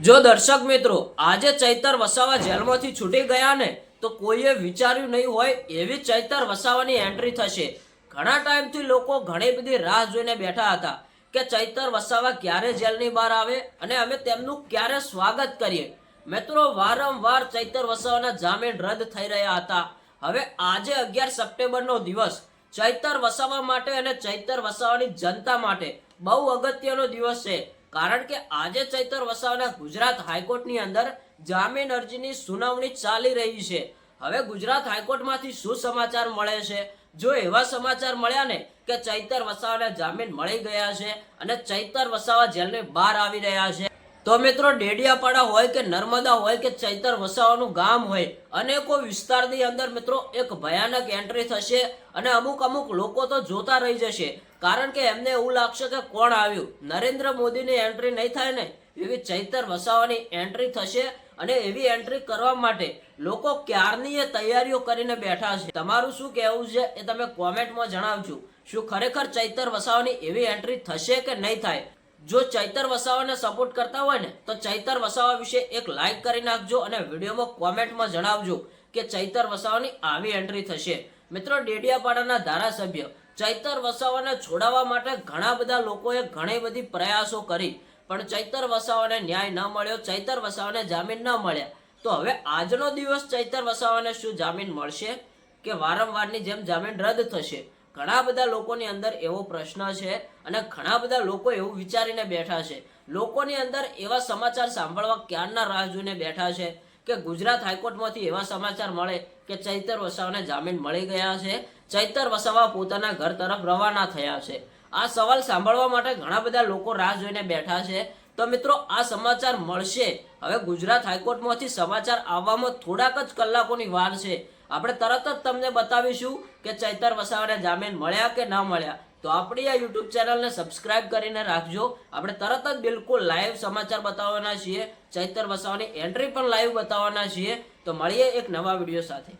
જો દર્શક મિત્રો આજે ચૈતર વસાવા જેલમાંથી છૂટી ગયા ને, તો કોઈએ વિચાર્યું નહીં હોય એવી ચૈતર વસાવાની એન્ટ્રી થશે. ઘણા ટાઈમથી લોકો ઘણી બધી રાહ જોઈને બેઠા હતા કે ચૈતર વસાવા ક્યારે જેલની બહાર આવે અને અમે તેમનું ક્યારે સ્વાગત કરીએ. મિત્રો, વારંવાર ચૈતર વસાવાના જામીન રદ થઈ રહ્યા હતા. હવે આજે અગિયાર સપ્ટેમ્બરનો દિવસ. ચૈતર વસાવા માટે અને ચૈતર વસાવાની જનતા માટે બહુ અગત્યનો દિવસ છે. કારણ કે આજે ચૈતર વસાવાના ગુજરાત હાઈકોર્ટની અંદર જામીન અરજીની સુનાવણી ચાલી રહી છે. હવે ગુજરાત હાઈકોર્ટમાંથી શું સમાચાર મળે છે? જો એવા સમાચાર મળ્યા ને કે ચૈતર વસાવાને જામીન મળી ગયા છે અને ચૈતર વસાવા જેલની બહાર આવી રહ્યા છે. તો મિત્રો, ડેડિયાપાડા હોય કે નર્મદા હોય કે ચૈતર વસાવાનું ગામ હોય, અનેકો વિસ્તારની અંદર મિત્રો એક ભયાનક એન્ટ્રી થશે અને અમુક અમુક લોકો તો જોતા રહી જશે. કારણ કે એમને એવું લાગશે કે કોણ આવ્યું? નરેન્દ્ર મોદીની એન્ટ્રી નહીં થાય ને? એવી ચૈતર વસાવાની એન્ટ્રી થશે અને એવી એન્ટ્રી કરવા માટે લોકો ક્યારની એ તૈયારીઓ કરીને બેઠા છે? તમારું શું કહેવું છે એ તમે કોમેન્ટમાં જણાવજો. શું ખરેખર ચૈતર વસાવાની એવી એન્ટ્રી થશે કે નહીં થાય? જો ચૈતર વસાવાને સપોર્ટ કરતા હોય ને, તો ચૈતર વસાવા વિશે એક લાઈક કરી નાખજો અને વિડીયોમાં કોમેન્ટમાં જણાવજો કે ચૈતર વસાવાની આવી એન્ટ્રી થશે. મિત્રો, ડેડિયાપાડાના ધારાસભ્ય ચૈતર વસાવાને છોડાવવા માટે ઘણા બધા લોકોએ ઘણી બધી પ્રયાસો કરી, પણ ચૈતર વસાવાને ન્યાય ન મળ્યો, ચૈતર વસાવાને જામીન ન મળ્યા. તો હવે આજનો દિવસ ચૈતર વસાવાને શું જામીન મળશે? કે વારંવારની જેમ જામીન રદ થશે? ઘણા બધા લોકોની અંદર એવો પ્રશ્ન છે અને ઘણા બધા લોકો એવું વિચારીને બેઠા છે. લોકોની અંદર એવા સમાચાર સાંભળવા ક્યારના રાહ જોઈને બેઠા છે કે ગુજરાત હાઈકોર્ટમાંથી એવા સમાચાર મળે કે ચૈતર વસાવાને જામીન મળી ગયા છે, ચૈતર વસાવા પોતાના ઘર તરફ રવાના થયા છે. આ સવાલ સાંભળવા માટે ઘણા બધા લોકો રાહ જોઈને બેઠા છે. તો મિત્રો, આ સમાચાર મળશે. હવે ગુજરાત હાઈકોર્ટમાંથી સમાચાર આવવામાં થોડાક જ કલાકોની વાર છે. આપણે તરત જ તમને બતાવીશું કે ચૈતર વસાવાને જામીન મળ્યા કે ન મળ્યા. તો આપણી આ યુટ્યુબ ચેનલને સબસ્ક્રાઇબ કરીને રાખજો. આપણે તરત જ બિલકુલ લાઈવ સમાચાર બતાવવાના છીએ. ચૈતર વસાવાની એન્ટ્રી પણ લાઈવ બતાવવાના છીએ. તો મળીએ એક નવા વીડિયો સાથે.